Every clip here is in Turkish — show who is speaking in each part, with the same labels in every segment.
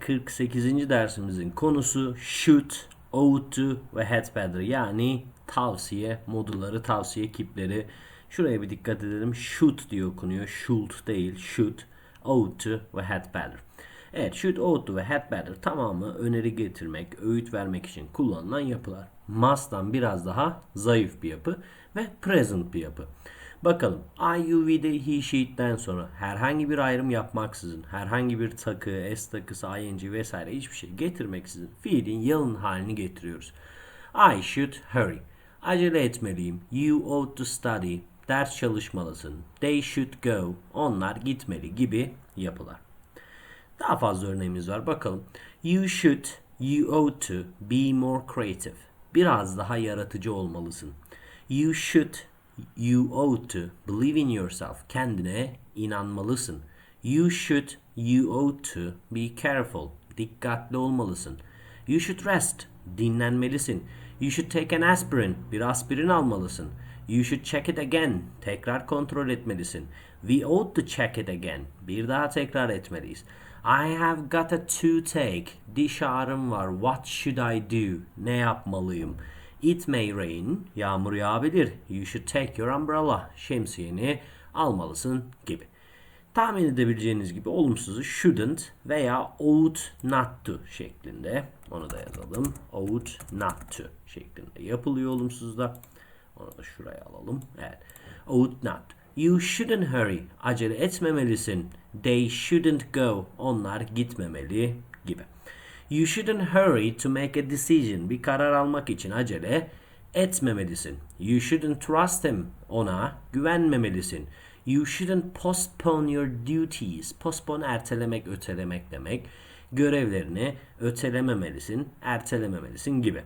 Speaker 1: 48. dersimizin konusu should, ought to ve had better yani tavsiye modulları, tavsiye kipleri. Şuraya bir dikkat edelim. Should diye okunuyor. Should değil. Should, ought to ve had better. Evet, should, ought to ve had better tamamı öneri getirmek, öğüt vermek için kullanılan yapılar. Must'tan biraz daha zayıf bir yapı ve present bir yapı. Bakalım I, you, we, they, he, she'den sonra herhangi bir ayrım yapmaksızın, herhangi bir takı, s takısı, ing vesaire hiçbir şey getirmeksizin fiilin yalın halini getiriyoruz. I should hurry. Acele etmeliyim. You ought to study. Ders çalışmalısın. They should go. Onlar gitmeli gibi yapılar. Daha fazla örneğimiz var. Bakalım. You should, you ought to be more creative. Biraz daha yaratıcı olmalısın. You should, you ought to believe in yourself. Kendine inanmalısın. You should, you ought to be careful. Dikkatli olmalısın. You should rest. Dinlenmelisin. You should take an aspirin. Bir aspirin almalısın. You should check it again. Tekrar kontrol etmelisin. We ought to check it again. Bir daha tekrar etmeliyiz. I have got a toothache. Diş ağrım var. What should I do? Ne yapmalıyım? It may rain. Yağmur yağabilir. You should take your umbrella. Şemsiyeni almalısın gibi. Tahmin edebileceğiniz gibi olumsuzu shouldn't veya ought not to şeklinde. Onu da yazalım. Ought not to şeklinde yapılıyor olumsuzda. Onu da şuraya alalım. Evet. Ought not. You shouldn't hurry. Acele etmemelisin. They shouldn't go. Onlar gitmemeli gibi. You shouldn't hurry to make a decision. Bir karar almak için acele etmemelisin. You shouldn't trust him. Ona güvenmemelisin. You shouldn't postpone your duties. Postpone ertelemek, ötelemek demek. Görevlerini ötelememelisin, ertelememelisin gibi.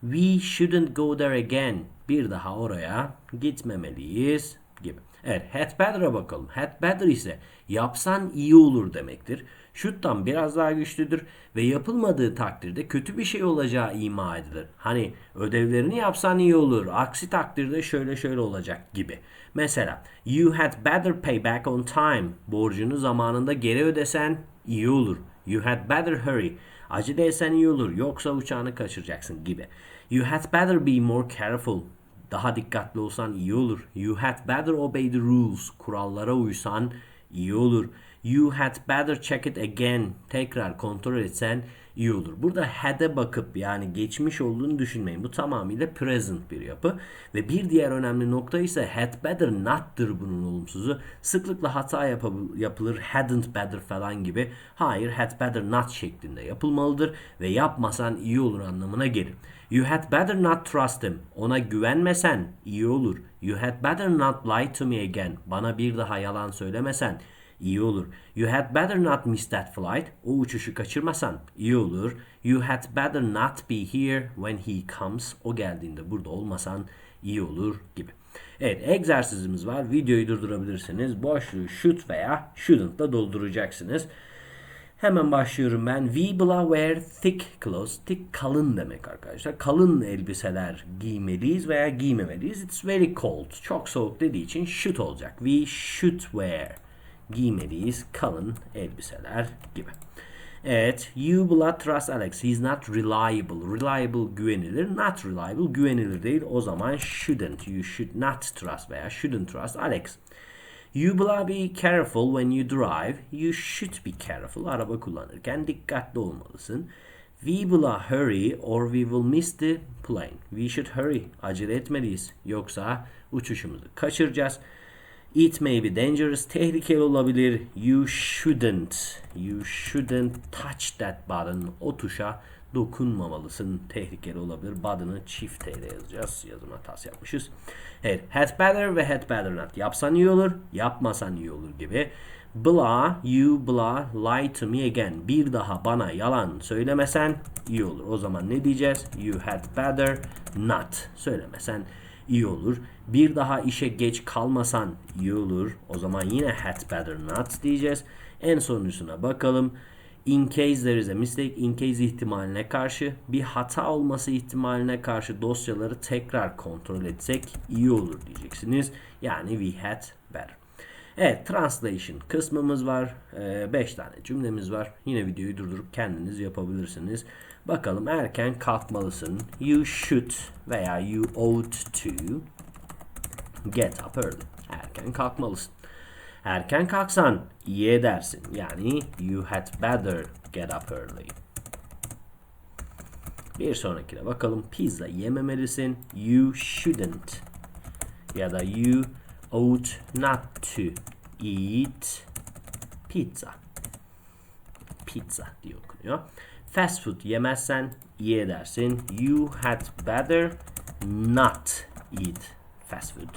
Speaker 1: We shouldn't go there again. Bir daha oraya gitmemeliyiz gibi. Evet, had better'a bakalım. Had better ise yapsan iyi olur demektir. Should'dan biraz daha güçlüdür ve yapılmadığı takdirde kötü bir şey olacağı ima edilir. Hani ödevlerini yapsan iyi olur, aksi takdirde şöyle şöyle olacak gibi. Mesela you had better pay back on time. Borcunu zamanında geri ödesen iyi olur. You had better hurry. Acele etsen iyi olur yoksa uçağını kaçıracaksın gibi. You had better be more careful. Daha dikkatli olsan iyi olur. You had better obey the rules. Kurallara uysan iyi olur. You had better check it again. Tekrar kontrol etsen iyi olur. Burada had'e bakıp yani geçmiş olduğunu düşünmeyin. Bu tamamıyla present bir yapı. Ve bir diğer önemli nokta ise had better not'tır bunun olumsuzu. Sıklıkla hata yapılır. Hadn't better falan gibi. Hayır had better not şeklinde yapılmalıdır. Ve yapmasan iyi olur anlamına gelir. You had better not trust him. Ona güvenmesen iyi olur. You had better not lie to me again. Bana bir daha yalan söylemesen iyi olur. You had better not miss that flight. O uçuşu kaçırmasan iyi olur. You had better not be here when he comes. O geldiğinde burada olmasan iyi olur gibi. Evet egzersizimiz var. Videoyu durdurabilirsiniz. Boşluğu should veya shouldn't da dolduracaksınız. Hemen başlıyorum ben. We blah wear thick clothes. Thick kalın demek arkadaşlar. Kalın elbiseler giymeliyiz veya giymemeliyiz. It's very cold. Çok soğuk dediği için should olacak. We should wear. Giymeliyiz kalın elbiseler gibi. Evet. You blah trust Alex. He's not reliable. Reliable güvenilir. Not reliable güvenilir değil. O zaman shouldn't. You should not trust veya shouldn't trust Alex. You blah be careful when you drive. You should be careful. Araba kullanırken dikkatli olmalısın. We blah hurry or we will miss the plane. We should hurry. Acele etmeliyiz. Yoksa uçuşumuzu kaçıracağız. It may be dangerous. Tehlikeli olabilir. You shouldn't. You shouldn't touch that button. O tuşa dokunmamalısın. Tehlikeli olabilir. Button'ı çift T'de yazacağız. Yazım hatası yapmışız. Evet. Had better ve had better not. Yapsan iyi olur. Yapmasan iyi olur gibi. Blah, you blah, lie to me again. Bir daha bana yalan söylemesen iyi olur. O zaman ne diyeceğiz? You had better not. Söylemesen iyi olur. Bir daha işe geç kalmasan iyi olur. O zaman yine had better not diyeceğiz. En sonuncusuna bakalım. In case there is a mistake, in case ihtimaline karşı bir hata olması ihtimaline karşı dosyaları tekrar kontrol etsek iyi olur diyeceksiniz. Yani we had better. Evet translation kısmımız var. 5 tane cümlemiz var. Yine videoyu durdurup kendiniz yapabilirsiniz. Bakalım erken kalkmalısın. You should veya you ought to get up early. Erken kalkmalısın. Erken kalksan iyi edersin. Yani you had better get up early. Bir sonrakine bakalım. Pizza yememelisin. You shouldn't. Ya da you ought not to eat pizza. Pizza diye okunuyor. Fast food yemezsen iyi edersin. You had better not eat fast food.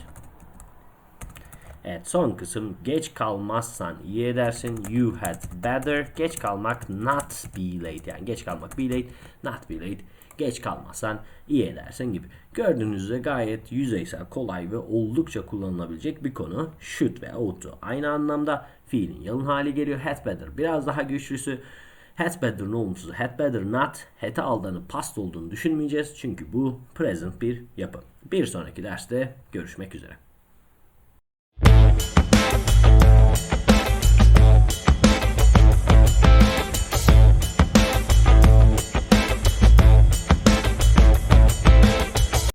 Speaker 1: Evet son kısım geç kalmazsan iyi edersin. You had better geç kalmak not be late yani geç kalmak be late not be late geç kalmazsan iyi edersin gibi. Gördüğünüz üzere gayet yüzeysel, kolay ve oldukça kullanılabilecek bir konu. Should ve ought to aynı anlamda fiilin yalın hali geliyor. Had better biraz daha güçlüsü. Had better'ın olumsuzu had better not. Had'e aldanıp past olduğunu düşünmeyeceğiz. Çünkü bu present bir yapı. Bir sonraki derste görüşmek üzere.